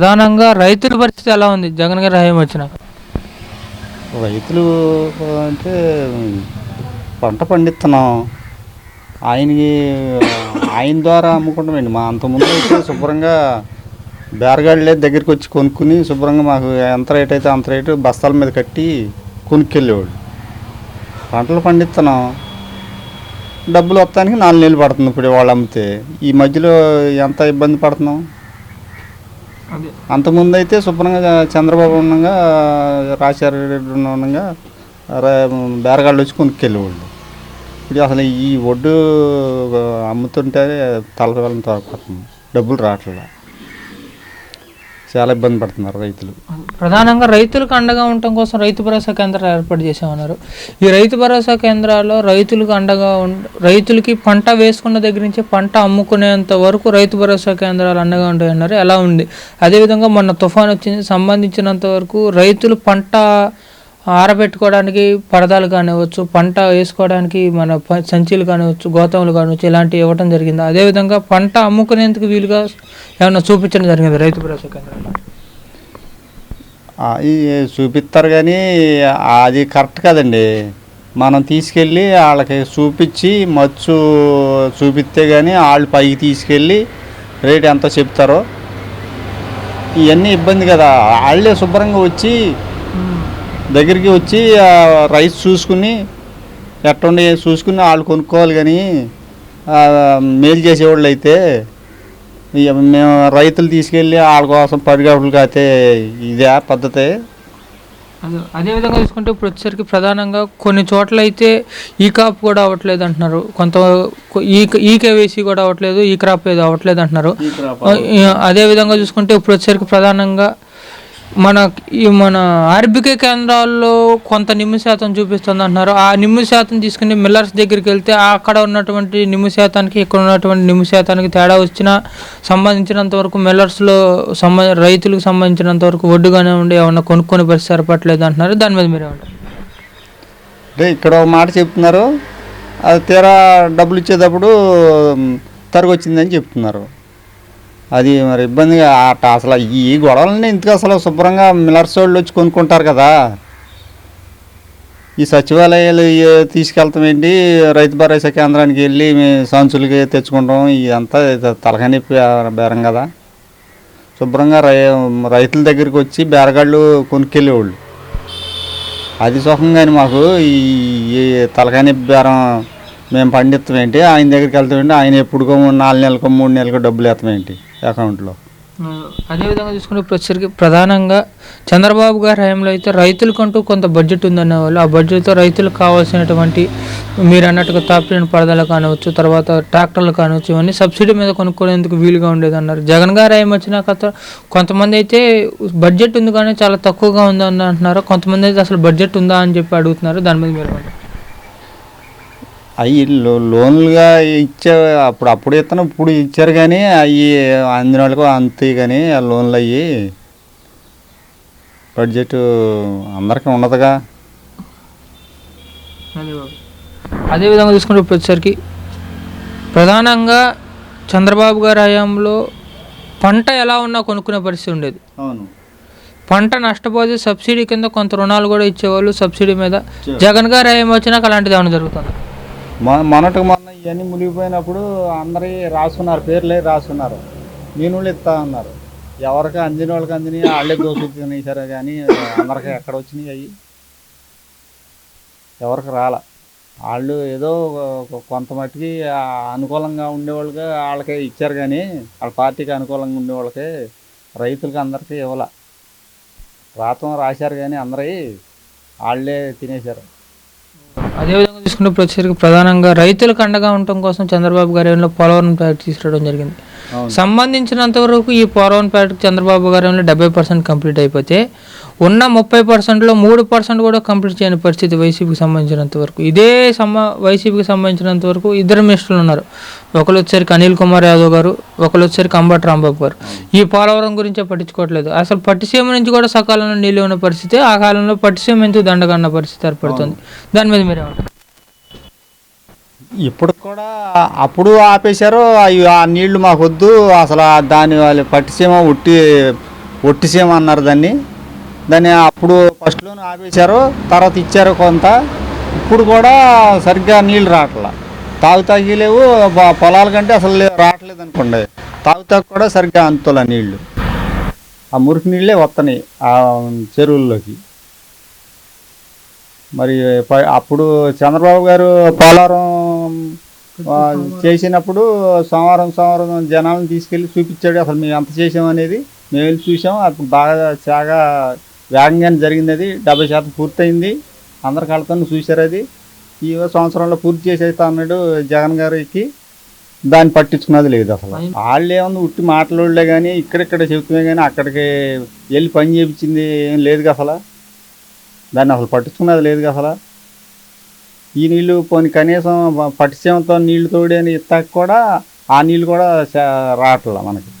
ప్రధానంగా రైతుల పరిస్థితి ఎలా ఉంది? జగన్ గారి హయం వచ్చినాక రైతులు అంటే పంట పండిస్తున్నాం. ఆయనకి ఆయన ద్వారా అమ్ముకుంటామండి. మా అంతకుముందు అయితే శుభ్రంగా బేరగాళ్ళే దగ్గరికి వచ్చి కొనుక్కుని శుభ్రంగా మాకు ఎంత రేట్ అయితే అంత రేటు బస్తాల మీద కట్టి కొనుక్కెళ్ళేవాళ్ళు. పంటలు పండిస్తున్నాం. డబ్బులు వస్తానికి నాలుగు నెలలు పడుతుంది ఇప్పుడు వాళ్ళు అమ్మితే. ఈ మధ్యలో ఎంత ఇబ్బంది పడుతున్నాం? అంతకుముందు అయితే శుభ్రంగా చంద్రబాబు ఉండగా రాజశేఖర రెడ్డి ఉండగా రా- బేరగాళ్ళు వచ్చి కొనుక్కెళ్ళేవాళ్ళు. ఇప్పుడు అసలు ఈ ఒడ్డు అమ్ముతుంటే తలకాలం తోకపోతుంది డబ్బులు రావట్లేదు? చాలా ఇబ్బంది పడుతున్నారు రైతులు. ప్రధానంగా రైతులకు అండగా ఉండటం కోసం రైతు భరోసా కేంద్రాలు ఏర్పాటు చేసామన్నారు ఈ రైతు భరోసా కేంద్రాల్లో రైతులకు అండగా రైతులకి పంట వేసుకున్న దగ్గర నుంచి పంట అమ్ముకునేంత వరకు రైతు భరోసా కేంద్రాలు అండగా ఉంటాయన్నారు. ఎలా ఉంది? అదేవిధంగా మొన్న తుఫాన్ వచ్చింది సంబంధించినంత వరకు రైతులు పంట ఆరబెట్టుకోవడానికి పరదాలు కానివ్వచ్చు పంట వేసుకోవడానికి మన సంచీలు కానివ్వచ్చు కానివచ్చు గోతములు కానివచ్చు ఇలాంటివి ఇవ్వడం జరిగింది. అదేవిధంగా పంట అమ్ముకునేందుకు వీలుగా ఏమైనా చూపించడం జరిగింది రైతు భరోసా కేంద్రంలో? చూపిస్తారు కానీ అది కరెక్ట్ కదండి. మనం తీసుకెళ్ళి వాళ్ళకి చూపించి మచ్చు చూపిస్తే కానీ వాళ్ళు పైకి తీసుకెళ్ళి రేట్ ఎంత చెప్తారో ఇవన్నీ ఇబ్బంది కదా. వాళ్ళే శుభ్రంగా వచ్చి దగ్గరికి వచ్చి ఆ రైస్ చూసుకుని ఎట్టుండి చూసుకుని వాళ్ళు కొనుక్కోవాలి కానీ మేలు చేసేవాళ్ళు అయితే మేము రైతులు తీసుకెళ్ళి వాళ్ళ కోసం పరిగెడులు కాతే ఇదే పద్ధతి. అదే అదేవిధంగా చూసుకుంటే ఇప్పుడు వచ్చేసరికి ప్రధానంగా కొన్ని చోట్ల అయితే ఈ కాప్ కూడా అవ్వట్లేదు అంటున్నారు. కొంత ఈ ఈ కేవైసీ కూడా అవ్వట్లేదు ఈ క్రాప్ ఏదో అవ్వట్లేదు అంటున్నారు. ఈ- అదే విధంగా చూసుకుంటే ఇప్పుడు వచ్చేసరికి ప్రధానంగా మన ఈ మన ఆర్బికే కేంద్రాల్లో కొంత నిమ్మ శాతం చూపిస్తుంది అంటున్నారు. ఆ నిమ్మ శాతం తీసుకుని మిల్లర్స్ దగ్గరికి వెళ్తే అక్కడ ఉన్నటువంటి నిమ్మ శాతానికి ఇక్కడ ఉన్నటువంటి నిమ్మ శాతానికి తేడా వచ్చినా సంబంధించినంత వరకు మిల్లర్స్లో సంబ రైతులకు సంబంధించినంత వరకు ఒడ్డుగానే ఉండి ఏమన్నా కొనుక్కొని పరిస్థితి సరిపట్లేదు అంటున్నారు. దాని మీద మీరు అంటే ఇక్కడ ఒక మాట చెప్తున్నారు. అది తీరా డబ్బులు ఇచ్చేటప్పుడు తరగొచ్చిందని చెప్తున్నారు. అది మరి ఇబ్బందిగా అట్ట అసలు ఈ గొడవలన్నీ ఇంతకు అసలు శుభ్రంగా మిల్లర్స్ వాళ్ళు వచ్చి కొనుక్కుంటారు కదా? ఈ సచివాలయాలు తీసుకెళ్తాం ఏంటి? రైతు భరోసా కేంద్రానికి వెళ్ళి మేము సంచులకి తెచ్చుకుంటాం. ఇదంతా తలకాని బేరం కదా. శుభ్రంగా రై రైతుల దగ్గరికి వచ్చి బేరగాళ్ళు కొనుక్కెళ్ళేవాళ్ళు. అది సుఖం కానీ మాకు ఈ ఈ తలకాని బేరం మేము పండిస్తామేంటి ఆయన దగ్గరికి వెళ్తామేంటి ఆయన ఎప్పుడుకో నాలుగు నెలలకు మూడు నెలలకు డబ్బులు వేస్తామేంటి అకౌంట్లో. అదేవిధంగా చూసుకుంటే ఇప్పుడు వచ్చేసరికి ప్రధానంగా చంద్రబాబు గారి హయాంలో అయితే రైతులకంటూ కొంత బడ్జెట్ ఉందనే వాళ్ళు ఆ బడ్జెట్తో రైతులకు కావాల్సినటువంటి మీరు అన్నట్టుగా తాపిన పరదలు కానివచ్చు తర్వాత ట్రాక్టర్లు కానివచ్చు ఇవన్నీ సబ్సిడీ మీద కొనుక్కునేందుకు వీలుగా ఉండేది అన్నారు జగన్ గారు హయాం వచ్చినాక కొంతమంది అయితే బడ్జెట్ ఉంది కానీ చాలా తక్కువగా ఉందని అంటున్నారు. కొంతమంది అయితే అసలు బడ్జెట్ ఉందా అని చెప్పి అడుగుతున్నారు. దాని మీద మీరు అవి లోన్లుగా ఇచ్చే అప్పుడు అప్పుడు ఇస్తాను ఇప్పుడు ఇచ్చారు కానీ అవి అందిన వాళ్ళకు అంతే కానీ ఆ లోన్లు అయ్యి బడ్జెట్ అందరికీ ఉండదుగా అదేవిధంగా చూసుకుంటే ఇప్పుడు వచ్చేసరికి ప్రధానంగా చంద్రబాబు గారి హయాంలో పంట ఎలా ఉన్నా కొనుక్కునే పరిస్థితి ఉండేది. అవును. పంట నష్టపోతే సబ్సిడీ కింద కొంత రుణాలు కూడా ఇచ్చేవాళ్ళు సబ్సిడీ మీద. జగన్ గారు ఏం వచ్చినాక అలాంటిది ఏమైనా జరుగుతుంది. మొన్నటికి మొన్న ఇవన్నీ మునిగిపోయినప్పుడు అందరి రాసుకున్నారు పేర్లే రాసుకున్నారు. నేను ఇస్తా అన్నారు. ఎవరికి అందిన వాళ్ళకి అందినాయి వాళ్ళే దోషి సరే కానీ అందరికి ఎక్కడ వచ్చినాయి అవి ఎవరికి రాల. వాళ్ళు ఏదో కొంత మట్టుకి అనుకూలంగా ఉండేవాళ్ళకి వాళ్ళకే ఇచ్చారు కానీ వాళ్ళ పార్టీకి అనుకూలంగా ఉండేవాళ్ళకి రైతులకి అందరికీ ఇవ్వాల. రాతం రాశారు కానీ అందరి వాళ్ళే తినేశారు. అదే చూసుకుంటే ఇప్పుడు వచ్చేసరికి ప్రధానంగా రైతులకు అండగా ఉండటం కోసం చంద్రబాబు గారి పోలవరం ప్రాజెక్ట్ తీసుకురావడం జరిగింది. సంబంధించినంత వరకు ఈ పోలవరం ప్రాజెక్ట్ చంద్రబాబు గారి డెబ్బై పర్సెంట్ కంప్లీట్ అయిపోతే ఉన్న ముప్పై పర్సెంట్లో మూడు పర్సెంట్ కూడా కంప్లీట్ చేయని పరిస్థితి వైసీపీకి సంబంధించినంత వరకు. ఇదే సమ వైసీపీకి సంబంధించినంత వరకు ఇద్దరు మినిస్టర్లు ఉన్నారు. ఒకరు వచ్చేసరికి అనిల్ కుమార్ యాదవ్ గారు ఒకరు వచ్చేసరికి అంబటి రాంబాబు గారు. ఈ పోలవరం గురించే పట్టించుకోవట్లేదు. అసలు పట్టిసీమ నుంచి కూడా సకాలంలో నీళ్ళు ఉన్న పరిస్థితి ఆ కాలంలో పట్టిసీమ ఎందుకు దండగన్న పరిస్థితి ఏర్పడుతుంది? దాని మీద మీరేమంటారు? ఇప్పుడు కూడా అప్పుడు ఆపేశారు అవి ఆ నీళ్ళు మాకు వద్దు అసలు దాని వాళ్ళు పట్టిసీమ ఉట్టి ఒట్టిసీమ అన్నారు దాన్ని. దాన్ని అప్పుడు ఫస్ట్లోనే ఆపేశారు తర్వాత ఇచ్చారు కొంత. ఇప్పుడు కూడా సరిగ్గా నీళ్ళు రావట్లా. తాగుతాకి లేవు పొలాల కంటే అసలు రావట్లేదు అనుకోండి. తాగుతాకు కూడా సరిగ్గా అంతుల నీళ్ళు. ఆ మురికి నీళ్ళే వస్తున్నాయి ఆ చెరువుల్లోకి. మరి ప- అప్పుడు చంద్రబాబు గారు పోలవరం చేసినప్పుడు సోమవారం సోమవారం జనాలను తీసుకెళ్ళి చూపించాడు. అసలు మేము ఎంత చేసాం అనేది మేము వెళ్ళి చూసాం అప్పుడు బాగా చాలా వేగంగానే జరిగింది అది. డెబ్బై శాతం పూర్తయింది. అందరి కళ్ళతో చూశారు అది. ఈ సంవత్సరంలో పూర్తి చేసేస్తా అన్నాడు జగన్ గారికి. దాన్ని పట్టించుకున్నది లేదు అసలు. వాళ్ళు ఏముంది ఉట్టి మాటలోళ్ళే కానీ ఇక్కడిక్కడ చెబుతున్నాయి కానీ అక్కడికి వెళ్ళి పని చేయించింది ఏం లేదు అసలు. దాన్ని అసలు పట్టించుకున్నది లేదు అసలు. ఈ నీళ్ళు పోని కనీసం పట్టిసీమతో నీళ్ళు తోడని ఇస్తాక కూడా ఆ నీళ్ళు కూడా చా- రావట్లే మనకి.